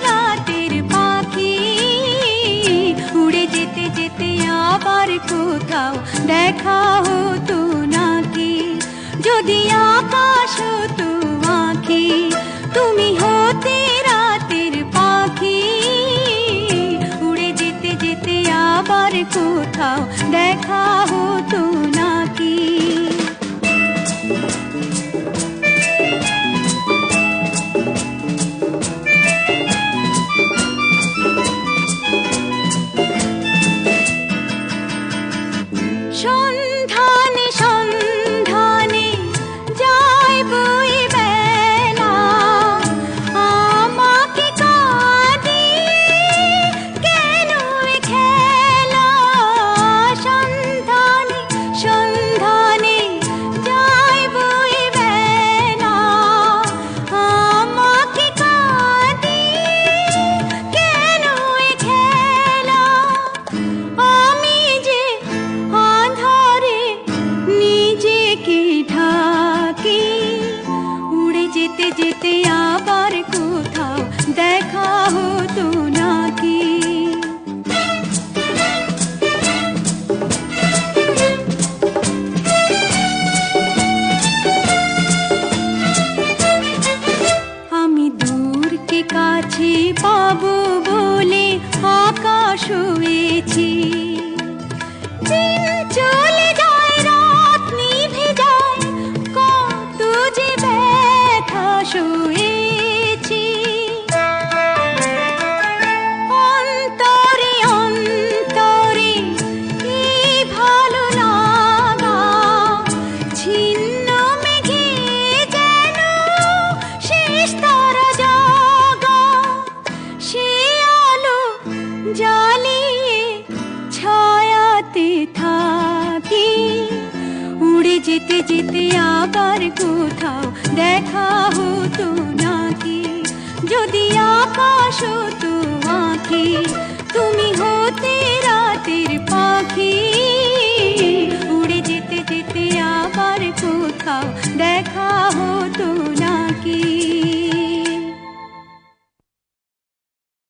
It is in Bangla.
রাতের পাখি। উড়ে যেতে যেতে কোথাও দেখা নাকি? যদি আকাশ তোমাকে তুমি হতে রাতের পাখি। উড়ে যেতে যেতে আবার কোথাও দেখা হতো আবার কোথাও দেখা হতো নাকি? আমি দূরকে কাছে পাবো বলে আকাশ হয়েছি। উড়তে থাকি উড়ে যেতে যেতে আবার কোথাও দেখা হতো নাকি যদি আকাশ হতো আঁকি তুমি হতে রাতের পাখি উড়ে যেতে যেতে আবার কোথাও দেখা হতো